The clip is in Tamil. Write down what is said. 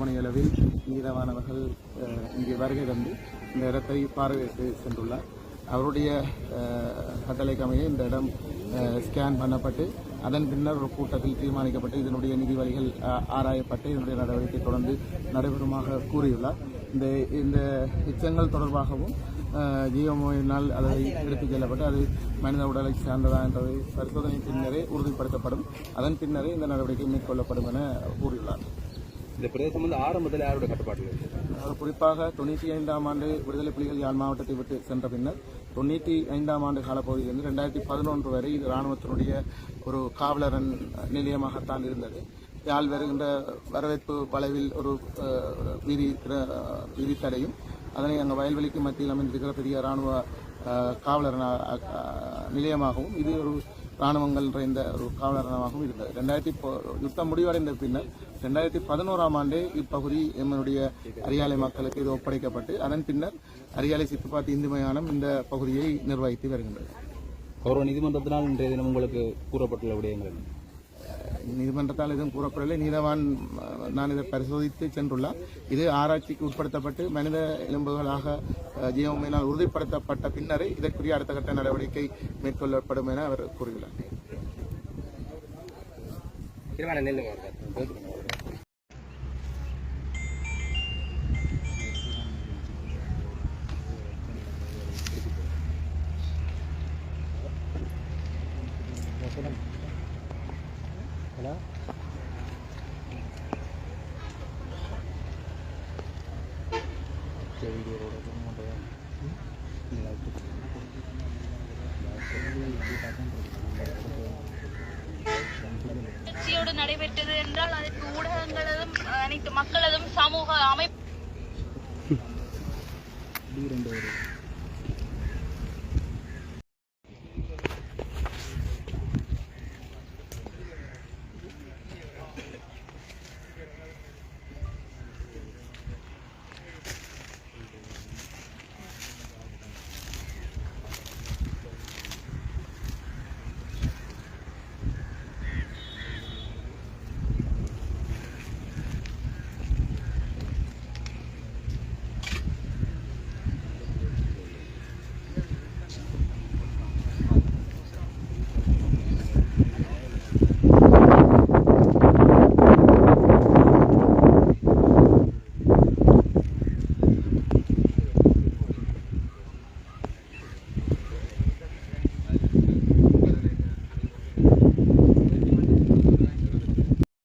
மணி அளவில் நீதவானவர்கள் இங்கே வருகை தந்து இந்த இடத்தை பார்வையிட்டு சென்றுள்ளார். அவருடைய கட்டளைக்கமைய கட்டளைக்கு அமைய இந்த இடம் ஸ்கேன் பண்ணப்பட்டு அதன் பின்னர் ஒரு கூட்டத்தில் தீர்மானிக்கப்பட்டு இதனுடைய நிதி வழிகள் ஆராயப்பட்டு இதனுடைய நடவடிக்கை தொடர்ந்து நடைபெறுமாக கூறியுள்ளார். இந்த இந்த எச்சங்கள் தொடர்பாகவும் ஜியோமோயினால் அதை எடுத்துச் செல்லப்பட்டு அது மனித உடலை சார்ந்ததா என்பது பரிசோதனை பின்னரே உறுதிப்படுத்தப்படும். அதன் பின்னரே இந்த நடவடிக்கை மேற்கொள்ளப்படும் என கூறியுள்ளார். இந்த பிரதேசம் வந்து ஆரம்பத்தில் யாருடைய கட்டுப்பாட்டில் இருக்கு. குறிப்பாக தொண்ணூற்றி ஐந்தாம் ஆண்டு விடுதலை புலிகள் யாழ் மாவட்டத்தை விட்டு சென்ற பின்னர் தொண்ணூற்றி ஐந்தாம் ஆண்டு காலப்பகுதியிலிருந்து ரெண்டாயிரத்தி பதினொன்று வரை இது இராணுவத்தினுடைய ஒரு காவலரன் நிலையமாகத்தான் இருந்தது. யாழ் வருகின்ற வரவேற்பு வளைவில் ஒரு வீதி இருக்கிற வீதி தடையும். அதனை அங்கே வயல்வெளிக்கு மத்தியில் அமைந்திருக்கிற பெரிய இராணுவ காவலர் நிலையமாகவும் இது ஒரு இராணுவங்கள் நிறைந்த ஒரு காவலரணமாகவும் இருந்தது. ரெண்டாயிரத்தி யுத்தம் முடிவடைந்த பின்னர் ரெண்டாயிரத்தி பதினோராம் ஆண்டே இப்பகுதி எம்மனுடைய அரியாலை மக்களுக்கு இது ஒப்படைக்கப்பட்டு அதன் பின்னர் அரியாலை சித்துப்பாத்தி இந்து மயானம் இந்த பகுதியை நிர்வகித்து வருகின்றது. கௌரவ நீதிமன்றத்தினால் இன்றைய தினம் உங்களுக்கு கூறப்பட்டுள்ள விடயங்கள் நீதிமன்றத்தால் எதுவும் கூறப்படவில்லை. நீதவான் நான் இதை பரிசோதித்து சென்றுள்ளார். இது ஆராய்ச்சிக்கு உட்படுத்தப்பட்டு மனித எலும்புகளாக ஜீவமையினால் உறுதிப்படுத்தப்பட்ட பின்னரே இதற்குரிய அடுத்த கட்ட நடவடிக்கை மேற்கொள்ளப்படும் என அவர் கூறியுள்ளார் நிகழ்ச்சியோடு நடைபெற்றது என்றால் அதற்கு ஊடகங்களதும் அனைத்து மக்களதும் சமூக அமைப்பு